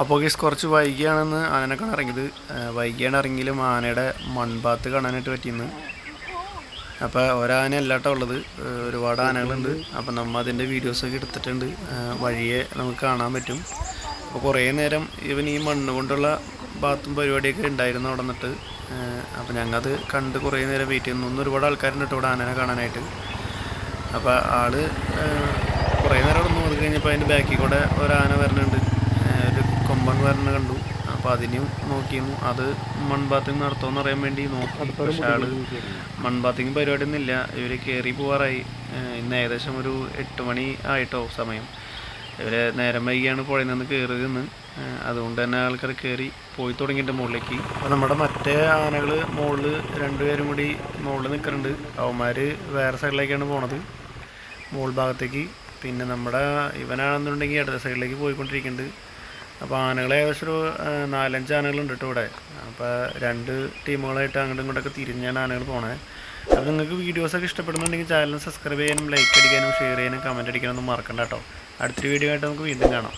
അപ്പോൾ കേസ് കുറച്ച് വൈകിയാണെന്ന് ആനനെ കാണാൻ ഇറങ്ങിയത്. വൈകിയാണ് ഇറങ്ങിയാലും ആനയുടെ മൺപാത്ത് കാണാനായിട്ട് പറ്റിയെന്ന്. അപ്പോൾ ഒരാന അല്ലാട്ടോ ഉള്ളത്. ഒരുപാട് ആനകളുണ്ട്. അപ്പോൾ നമ്മൾ അതിന്റെ വീഡിയോസൊക്കെ എടുത്തിട്ടുണ്ട്. വഴിയെ നമുക്ക് കാണാൻ പറ്റും. അപ്പോൾ കുറേ നേരം ഇവൻ ഈ മണ്ണ് കൊണ്ടുള്ള ബാത്തും പരിപാടിയൊക്കെ ഉണ്ടായിരുന്നു അവിടെ നിന്നിട്ട് അപ്പോൾ ഞങ്ങളത് കണ്ട് കുറേ നേരം വെയിറ്റ് ചെയ്യുന്നു. ഒന്നും ഒരുപാട് ആൾക്കാരുണ്ട് കേട്ടോ ഇവിടെ ആനനെ കാണാനായിട്ട്. അപ്പോൾ ആൾ കുറേ നേരം അവിടെ നിന്ന് കഴിഞ്ഞപ്പോൾ അതിന്റെ ബാക്കിൽ കൂടെ ഒരാന വരണുണ്ട്. വരണ കണ്ടു. അപ്പോൾ അതിനും നോക്കിയിരുന്നു. അത് മൺബാത്തിങ് നടത്തുമെന്ന് അറിയാൻ വേണ്ടി നോക്കി. പക്ഷെ ആൾ മൺബാത്തിങ് പരിപാടിയൊന്നും ഇല്ല ഇവർ കയറി പോവാറായി. ഇന്ന് ഏകദേശം ഒരു എട്ട് മണി ആയിട്ടോ സമയം. ഇവർ നേരം വൈകിയാണ് പുഴയിൽ നിന്ന് കയറിയതെന്ന് അതുകൊണ്ട് തന്നെ ആൾക്കാർ കയറി പോയി തുടങ്ങിയിട്ട് മുകളിലേക്ക്. അപ്പോൾ നമ്മുടെ മറ്റേ ആനകൾ മുകളിൽ രണ്ടുപേരും കൂടി മുകളിൽ നിൽക്കുന്നുണ്ട്. അവന്മാർ വേറെ സൈഡിലേക്കാണ് പോണത്. മുകൾ ഭാഗത്തേക്ക്. പിന്നെ നമ്മുടെ ഇവനാണെന്നുണ്ടെങ്കിൽ അടുത്ത സൈഡിലേക്ക് പോയിക്കൊണ്ടിരിക്കുന്നുണ്ട്. അപ്പോൾ ആനകൾ ഏകദേശം ഒരു നാലഞ്ച് ആനകളുണ്ട് കേട്ടോ ഇവിടെ. അപ്പോൾ രണ്ട് ടീമുകളായിട്ട് അങ്ങോട്ടും ഇങ്ങോട്ടൊക്കെ തിരിഞ്ഞാണ് ആനകൾ പോണേ. അപ്പോൾ നിങ്ങൾക്ക് വീഡിയോസൊക്കെ ഇഷ്ടപ്പെടുന്നുണ്ടെങ്കിൽ ചാനൽ സബ്സ്ക്രൈബ് ചെയ്യാനും ലൈക്ക് അടിക്കാനും ഷെയർ ചെയ്യാനും കമന്റ് അടിക്കാനൊന്നും മറക്കണ്ട കേട്ടോ അടുത്തൊരു വീഡിയോ ആയിട്ട് നമുക്ക് വീണ്ടും കാണാം.